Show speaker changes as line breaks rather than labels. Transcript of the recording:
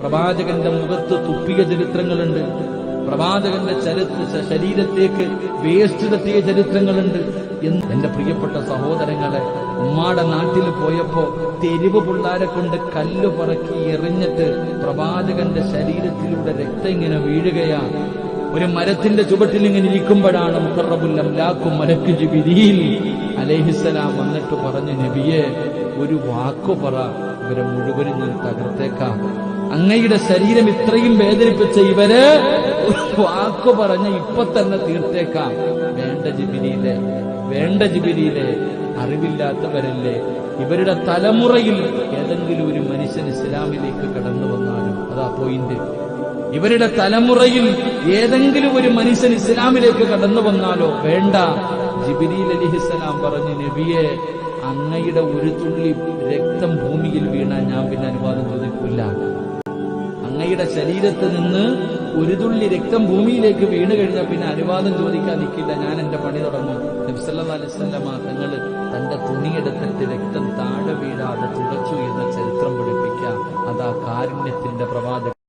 പ്രവാചകന്റെ മുഖത്ത് തുപ്പിയ ചരിത്രങ്ങളുണ്ട്. പ്രവാചകന്റെ ചരിത്ര ശരീരത്തേക്ക് വേസ്റ്റ് തട്ടിയ ചരിത്രങ്ങളുണ്ട്. എന്റെ പ്രിയപ്പെട്ട സഹോദരങ്ങളെ ഉമ്മാടെ നാട്ടിൽ പോയപ്പോ തെരുവ് പിള്ളാരെ കൊണ്ട് കല്ല് പറക്കി എറിഞ്ഞിട്ട് പ്രവാചകന്റെ ശരീരത്തിലൂടെ രക്തം ഇങ്ങനെ വീഴുകയാണ് ഒരു മരത്തിന്റെ ചുവട്ടിൽ ഇങ്ങനെ ഇരിക്കുമ്പോഴാണ് മുഖറബുല്ലം ലാക്കും മലക്ക് ജിബിരിയിൽ അലേഹിസലാം വന്നിട്ട് പറഞ്ഞു നബിയെ ഒരു വാക്കു പറ. ഇവരെ മുഴുവനും ഞാൻ തകർത്തേക്കാം. അങ്ങയുടെ ശരീരം ഇത്രയും വേദനിപ്പിച്ച ഇവർ വാക്കു പറഞ്ഞ ഇപ്പൊ തന്നെ തീർത്തേക്കാം. വേണ്ട ജിബിരിയിലെ വേണ്ട ജിബിരിയിലെ അറിവില്ലാത്തവരല്ലേ? ഇവരുടെ തലമുറയിൽ ഏതെങ്കിലും ഒരു മനുഷ്യൻ ഇസ്ലാമിലേക്ക് കടന്നു വന്നാലും അതാ പോയിന്റ് ഇവരുടെ തലമുറയിൽ ഏതെങ്കിലും ഒരു മനുഷ്യൻ ഇസ്ലാമിലേക്ക് കടന്നു വന്നാലോ? വേണ്ട. ജിബിരിൽ അലിഹിസലാം പറഞ്ഞു നബിയെ അങ്ങയുടെ ഒരു തുള്ളി രക്തം ഭൂമിയിൽ വീണ ഞാൻ പിന്നെ അനുവാദം ചോദിക്കില്ല അങ്ങയുടെ ശരീരത്ത് നിന്ന് ഒരു തുള്ളി രക്തം ഭൂമിയിലേക്ക് വീണ് കഴിഞ്ഞാൽ പിന്നെ അനുവാദം ചോദിക്കാൻ നിൽക്കില്ല ഞാൻ എന്റെ പണി തുടങ്ങും. നബ്സല്ലാ തങ്ങൾ തന്റെ തുണിയെടുത്തിട്ട് രക്തം താഴെ വീഴാതെ തുടച്ചു എന്ന ചരിത്രം പഠിപ്പിക്കാം അതാ കാരുണ്യത്തിന്റെ പ്രവാചക